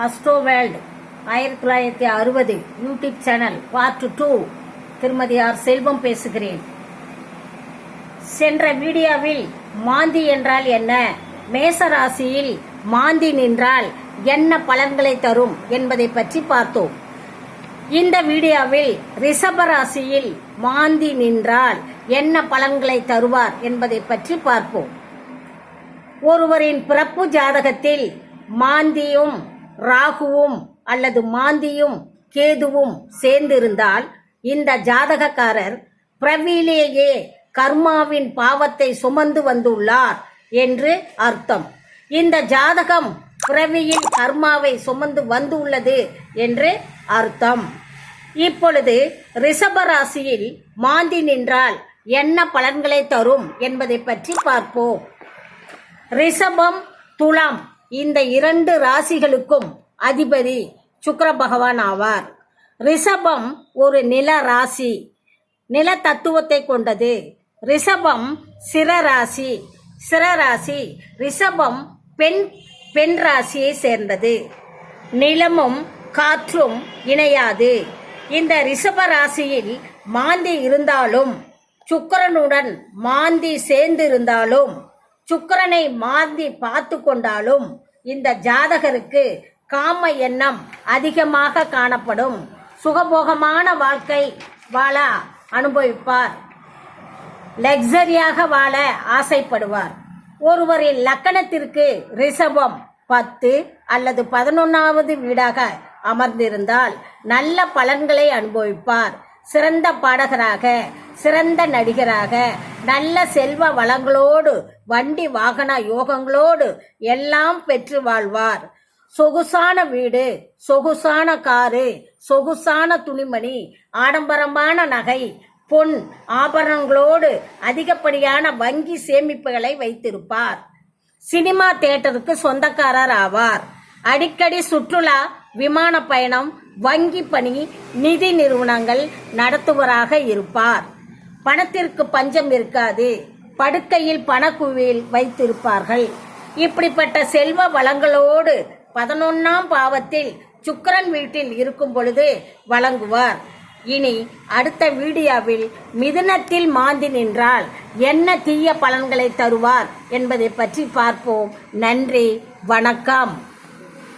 அஸ்ட்ரோவேல்டு ஆயிரத்தி தொள்ளாயிரத்தி அறுபது யூடியூப் சேனல் பார்ட் டூ. திருமதி ஆர். செல்வம் பேசுகிறேன். சென்ற வீடியோவில் மாந்தி என்றால் என்ன? மேச ராசியில் மாந்தி நின்றால் என்ன பலன்களை தரும் என்பதை பற்றி பார்த்தோம். இந்த வீடியோவில் ரிஷப ராசியில் மாந்தி நின்றால் என்ன பலன்களை தருவார் என்பதை பற்றி பார்ப்போம். ஒருவரின் பிறப்பு ஜாதகத்தில் மாந்தியும் ராகுவும் அல்லது மாந்தியும் கேதுவும் சேர்ந்திருந்தால் இந்த ஜாதகக்காரர் பிரவிலேயே கர்மாவின் பாவத்தை சுமந்து வந்துள்ளார் என்று அர்த்தம். இந்த ஜாதகம் பிறவியின் கர்மாவை சுமந்து வந்துள்ளது என்று அர்த்தம். இப்பொழுது ரிஷபராசியில் மாந்தி நின்றால் என்ன பலன்களை தரும் என்பதை பற்றி பார்ப்போம். ரிஷபம் துலாம். இந்த இரண்டு ராசிகளுக்கும் அதிபதி சுக்கர பகவான் ஆவார். ரிஷபம் ஒரு நில ராசி. நில தத்துவத்தை கொண்டது. ரிஷபம் சிரராசி சிரராசி ரிஷபம் பெண் பெண் ராசியை சேர்ந்தது. நிலமும் காற்றும் இணையாது. இந்த ரிஷப ராசியில் மாந்தி இருந்தாலும் சுக்கரனுடன் மாந்தி சேர்ந்து இருந்தாலும் சுக்கரனை மாந்தி பார்த்து கொண்டாலும் இந்த ஜாதகருக்கு காம எண்ணம் அதிகமாக காணப்படும். சுகபோகமான வாழ்க்கை வாழ அனுபவிப்பார். லக்ஸரியாக வாழ ஆசைப்படுவார். ஒருவரின் லக்கணத்திற்கு ரிஷபம் பத்து அல்லது பதினொன்னாவது வீடாக அமர்ந்திருந்தால் நல்ல பலன்களை அனுபவிப்பார். சிறந்த பாடகராக சிறந்த நடிகராக நல்ல செல்வ வளங்களோடு வண்டி வாகன யோகங்களோடு எல்லாம் பெற்று வாழ்வார். சொகுசான வீடு சொகுசான காரு சொகுசான துணிமணி ஆடம்பரமான நகை பொன் ஆபரணங்களோடு அதிகப்படியான வங்கி சேமிப்புகளை வைத்திருப்பார். சினிமா தியேட்டருக்கு சொந்தக்காரர் ஆவார். அடிக்கடி சுற்றுலா விமான பயணம் வங்கி பணி நிதி நிறுவனங்கள் நடத்துவராக இருப்பார். பணத்திற்கு பஞ்சம் இருக்காது. படுக்கையில் பணக்குவியில் வைத்திருப்பார்கள். இப்படிப்பட்ட செல்வ வளங்களோடு பதினொன்னாம் பாவத்தில் சுக்கரன் வீட்டில் இருக்கும் பொழுது வழங்குவார். இனி அடுத்த வீடியோவில் மிதுனத்தில் மாந்தி நின்றால் என்ன தீய பலன்களை தருவார் என்பதை பற்றி பார்ப்போம். நன்றி வணக்கம்.